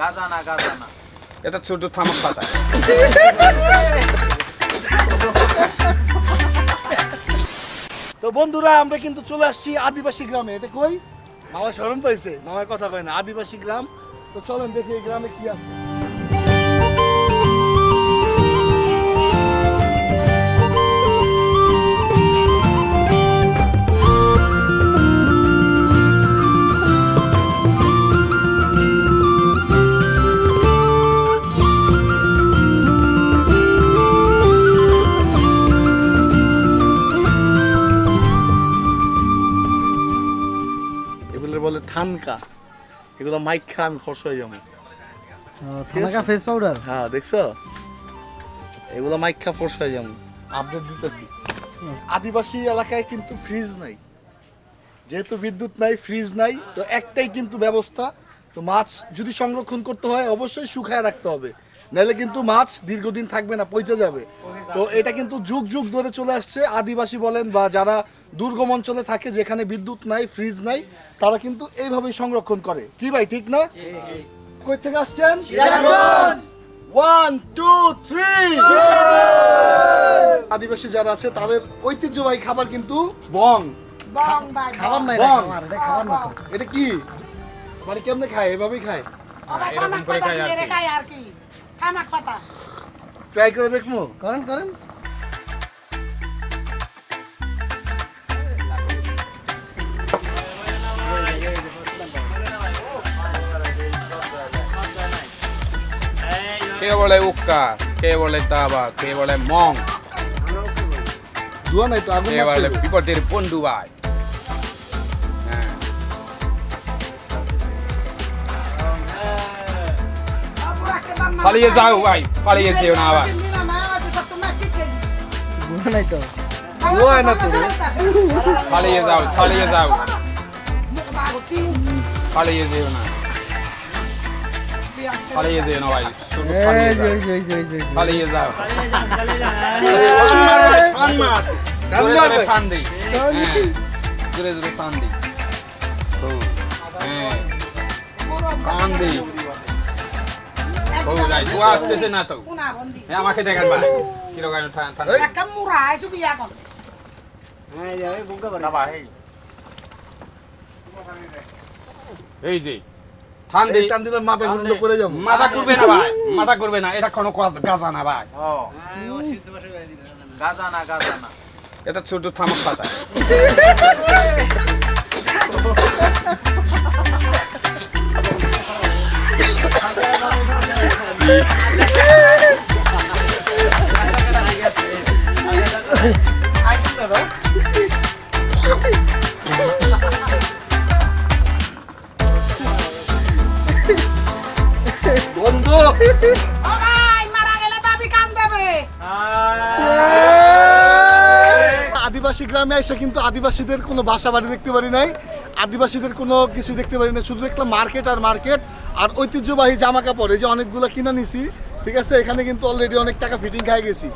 গাজা না গাজা না এটা ছোট থামাক পাতা। তো বন্ধুরা আমরা কিন্তু চলে আসছি আদিবাসী গ্রামে। এটা কই? মামা শরম পাইছে মামার কথা কয় না আদিবাসী গ্রাম। তো চলেন দেখি এই গ্রামে কি আছে। বলে থানকা। এগুলো মাইক খা আমি খরচ হয়ে যাব। থানকা ফেস পাউডার হ্যাঁ দেখছ? এগুলো মাইক খা ফোর্স হয়ে যাব। আপডেট দিতেছি। আদিবাসী এলাকায় কিন্তু ফ্রিজ নাই। যেহেতু বিদ্যুৎ নাই ফ্রিজ নাই তো একটাই কিন্তু ব্যবস্থা তো মাছ যদি সংরক্ষণ করতে হয় অবশ্যই শুকায় রাখতে হবে। নাহলে কিন্তু মাছ দীর্ঘদিন থাকবে না পচে যাবে। তো এটা কিন্তু যুগ যুগ ধরে চলে আসছে। আদিবাসী বলেন বা যারা দুর্গম অঞ্চলে থাকে যেখানে বিদ্যুৎ নাই ফ্রিজ নাই তারা কিন্তু এইভাবেই সংরক্ষণ করে। কি ভাই ঠিক না? কই থেকে আসছেন? ওয়ান টু থ্রি আদিবাসী যারা আছে তাদের ঐতিহ্যবাহী খাবার কিন্তু বং। বং খাবার নাই। এটা কি? মানে কেমনে খায়? এভাবেই খায়। তামাক পাতা খায় আর দিয়ে কি। রেখায় আর কি। তামাক পাতা ট্রাই করে দেখব। করেন করেন। কে বলে উক্কা? কে বলে তাবা? কে বলে মং? ধোয়া নাই তো আগুন কে মারতে বলে। বিপদের বন্ধু ভাই? পালিয়ে যাও ভাই পালিয়ে যেও না আবার। পালিয়ে যাও পালিয়ে যাও। পালিয়ে যেও না। পালিয়ে যেও না ভাই পালিয়ে যাও। জোরে জোরে টান দিই হ্যাঁ দিই ও, টান দিই ও যাই তো আসতেছে না তো। হ্যাঁ আমাকে দেখেন ভাই কীরকম টান টান এই। একটা যে টান টান দিলে মাথা ঘুরলে পড়ে যাব। মাথা করবে না ভাই মাথা করবে না। এটা কোনো গাজা না ভাই। গাজা না গাজা না। এটা ছোট থামক পাতা। বন্ধু। আদিবাসী গ্রামে এসে কিন্তু আদিবাসীদের কোনো বাসা বাড়ি দেখতে পারি নাই। আদিবাসীদের কোনো কিছু দেখতে পারি না শুধু দেখলাম মার্কেট আর মার্কেট। আর ঐতিহ্যবাহী জামা কাপড়, এই যে অনেকগুলো কিনে নিছি, ঠিক আছে? এখানে কিন্তু অলরেডি অনেক টাকা ফিটিং খাই গেছি।